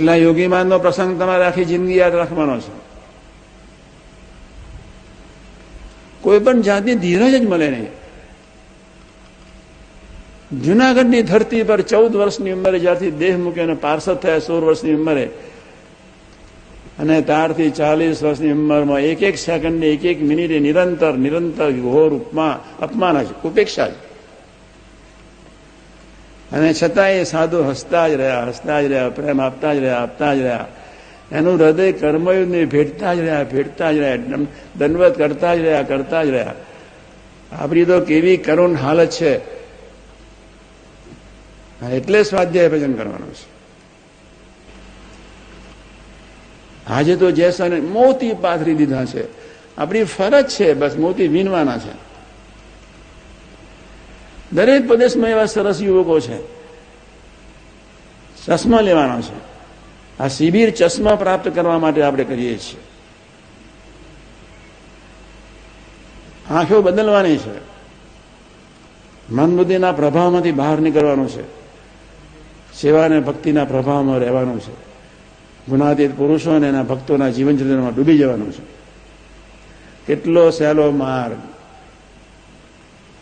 એટલા યોગીમાનનો પ્રસંગ તમારે આખી જિંદગી યાદ રાખવાનો છે. કોઈ પણ જાતની ધીરજ જ મળે નહીં. જુનાગઢની ધરતી પર ચૌદ વર્ષની ઉંમરે જ્યારથી દેહ મૂક્યો અને પાર્ષદ થયા સોળ વર્ષની ઉંમરે અને ત્યારથી ચાલીસ વર્ષની ઉંમરમાં એક એક સેકન્ડની એક એક મિનિટે નિરંતર નિરંતર ઘોર ઉપમા, અપમાન જ, ઉપેક્ષા જ. અને છતાં એ સાધુ હસતા જ રહ્યા, હસતા જ રહ્યા, પ્રેમ આપતા જ રહ્યા, આપતા જ રહ્યા. એનું હૃદય કર્મયુગને ભેટતા જ રહ્યા, ભેટતા જ રહ્યા દંડવત કરતા જ રહ્યા, કરતા જ રહ્યા. આપણી તો કેવી કરુણ હાલત છે. એટલે સ્વાધ્યાય ભજન કરવાનું છે. આજે તો જેસને મોતી પાથરી દીધા છે. આપણી ફરજ છે, બસ મોતી વીણવાના છે. દરેક પ્રદેશમાં એવા સરસ યુવકો છે. ચશ્મા લેવાનો છે. આ શિબિર ચશ્મા પ્રાપ્ત કરવા માટે આપણે કરીએ છીએ. આંખો બદલવાની છે. મન બુદ્ધિના પ્રભાવમાંથી બહાર નીકળવાનું છે. સેવા અને ભક્તિના પ્રભાવમાં રહેવાનું છે. ગુણાતીત પુરુષો અને એના ભક્તોના જીવન ચરિત્રમાં ડૂબી જવાનું છે. કેટલો સહેલો માર્ગ.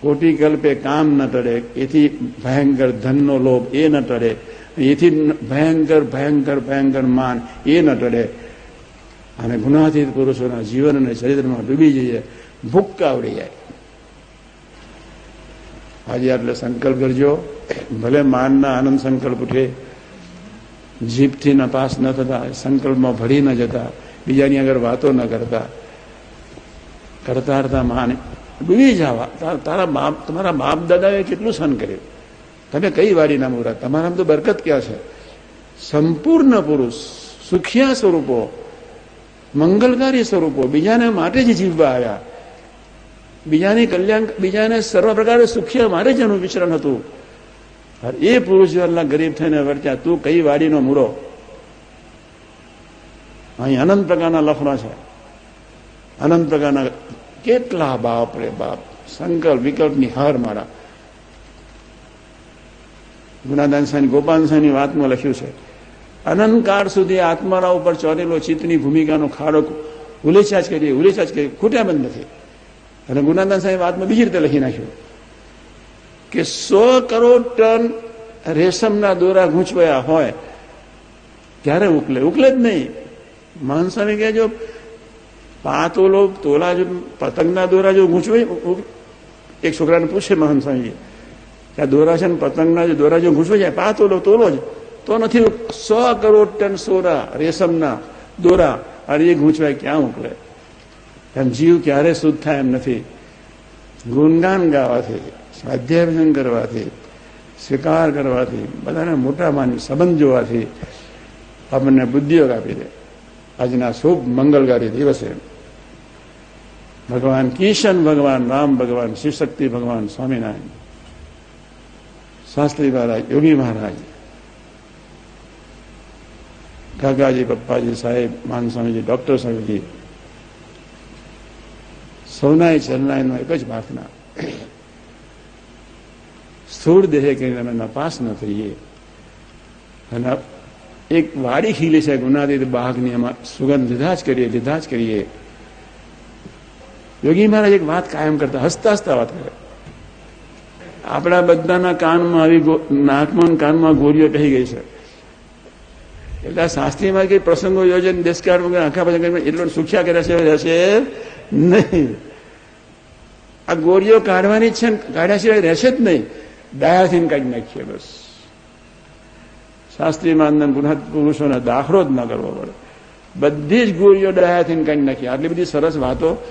કોટી કલ્પે કામ ન ટળે, એથી ભયંકર ધનનો લોભ એ ન ટળે, એથી ભયંકર ભયંકર ભયંકર માન એ ન ટળે. અને ગુનાતીત પુરુષોના જીવન અને ચરિત્રમાં ડૂબી જઈએ, ભૂક્કા આવડી જાય. આજે એટલે સંકલ્પ કરજો, ભલે માનના આનંદ સંકલ્પ ઉઠે, જીભથી નપાસ ન થતા, સંકલ્પમાં ભળી ન જતા, બીજાની આગળ વાતો ન કરતા. કરતા કરતા માને ડૂબી જવા. તારા બાપ તમારા બાપ દાદાએ કેટલું સહન કર્યું? તમે કઈ વાડીના મુહૂર્ત તમારામાં તો બરકત ક્યાં છે? સંપૂર્ણ પુરુષ, સુખિયા સ્વરૂપો, મંગલકારી સ્વરૂપો, બીજાને માટે જ જીવવા આવ્યા. બીજાની કલ્યાણ, બીજાને સર્વ પ્રકારે સુખિયા મારે જ એનું વિચરણ હતું. એ પુરુષ જવાના ગરીબ થઈને વર્ત્યા તું કઈ વાડીનો મૂરો? અહીં અનંત પ્રકારના લફડા છે. અનંત પ્રકારના કેટલા બાપ રે બાપ. સંકલ્પ વિકલ્પની હાર મારા. ગુનાદાન સાહેબ, ગોપાલ સાહેબની વાતમાં લખ્યું છે, અનંતકાળ સુધી આત્માના ઉપર ચોરેલો ચિત્તની ભૂમિકાનો ખાડો ઉલેચાજ કરીએ ઉલેચાજ કરીએ, ખૂટ્યા બંધ નથી. અને ગુનાદાન સાહેબ વાતમાં બીજી રીતે લખી નાખ્યું કે, સો કરોડ ટન રેશમના દોરા ગૂંચવાયા હોય, ત્યારે ઉકલે. ઉકલે જ નહીં. માણસાને કે જો પાતોલો તોલા જો પતંગના દોરા જો ગૂંચવે એક છોકરાને પૂછે મહાન સ્વામીજી કે આ દોરા છે ને પતંગના જે દોરા જો ગૂંચવાઈ જાય પાતોલો તોલો જ તો નથી સો કરોડ ટન સોરા રેશમના દોરા અને એ ગૂંચવાય ક્યાં ઉકળે એમ જીવ ક્યારે શુદ્ધ થાય એમ નથી ગુણગાન ગાવાથી સ્વાધ્યાયન કરવાથી સ્વીકાર કરવાથી બધાને મોટા માની સંબંધ જોવાથી આપણને બુદ્ધિયોગ આપી દે આજના શુભ મંગલકારી દિવસે ભગવાન કિશન, ભગવાન રામ, ભગવાન શિવશક્તિ ભગવાન સ્વામિનારાયણ. શાસ્ત્રી મહારાજ, યોગી મહારાજ. કાકાજી પપ્પાજી સાહેબ, માન સ્વામીજી, ડોક્ટર સ્વામીજી. સૌનાય ચરનાયનો એક જ પ્રાર્થના. સ્થૂળ દેહે કરીને અમે નપાસ ન થઈએ. અને એક વાડી ખીલી છે ગુનાદિત બાઘની, એમાં સુગંધ લીધા જ કરીએ, લીધા જ કરીએ. યોગી મહારાજ એક વાત કાયમ કરતા હસતા હસતા વાત કરે. આપણા બધાના કાનમાં આવી નાકમાં કાનમાં ગોળીઓ કહી ગઈ છે. એટલે શાસ્ત્રીમાં કઈ પ્રસંગો યોજન, દેશકાળ વગેરે આખા બધા એટલો સુખ્યા કર્યા છે રહેશે નહીં. આ ગોળીઓ કાઢવાની છે કાઢ્યા સિવાય રહેશે જ નહીં. ડાયાથી કાઢી નાખીએ બસ. શાસ્ત્રીમાં માનદંડ પુરુષોને દાખલો જ ન કરવો પડે. બધી જ ગોળીઓ ડાયાથી કાઢી નાખી આટલી બધી સરસ વાતો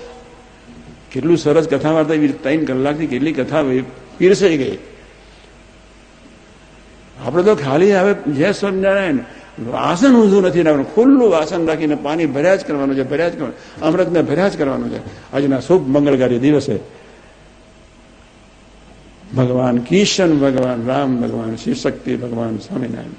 કેટલું સરસ કથા વાર્તા ત્રણ કલાકની કેટલી કથા પીરસાઈ ગઈ. આપણે તો ખાલી હવે જય સ્વામિનારાયણ વાસણ ઊંધું નથી રાખવાનું, ખુલ્લું વાસણ રાખીને પાણી ભર્યા જ કરવાનું છે, ભર્યા જ કરવાનું. અમૃતને ભર્યા જ કરવાનું છે. આજના શુભ મંગળકારી દિવસે ભગવાન કિશન, ભગવાન રામ, ભગવાન શિવશક્તિ, ભગવાન સ્વામિનારાયણ.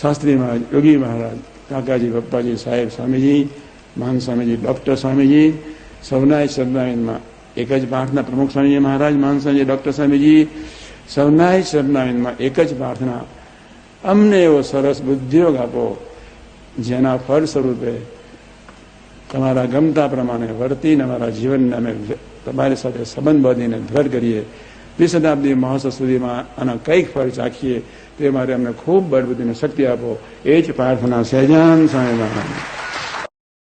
શાસ્ત્રી મહારાજ, યોગી મહારાજ, કાકાજી બપ્પાજી સાહેબ સ્વામીજી, મહાન સ્વામીજી, ડોક્ટર સ્વામીજી સૌનાય સદનારાયણમાં એક જ પ્રાર્થના, પ્રમુખ સ્વામીજી મહારાજ મહાન ડૉક્ટર સ્વામીજી, સૌનાય સદનારાયણમાં એક જ પ્રાર્થના. અમને એવો સરસ બુદ્ધિયોગ આપો, જેના ફળ સ્વરૂપે તમારા ગમતા પ્રમાણે વર્તીને અમારા જીવનને અમે તમારી સાથે સંબંધ બાંધીને દ્રઢ કરીએ. દ્વિશતાબ્દી મહોત્સવ સુધીમાં આના કંઈક ફળ ચાખીએ, તે માટે અમને ખૂબ બળબુદ્ધિને શક્તિ આપો. એ જ પ્રાર્થના સહેજાન સ્વામી મહારાજ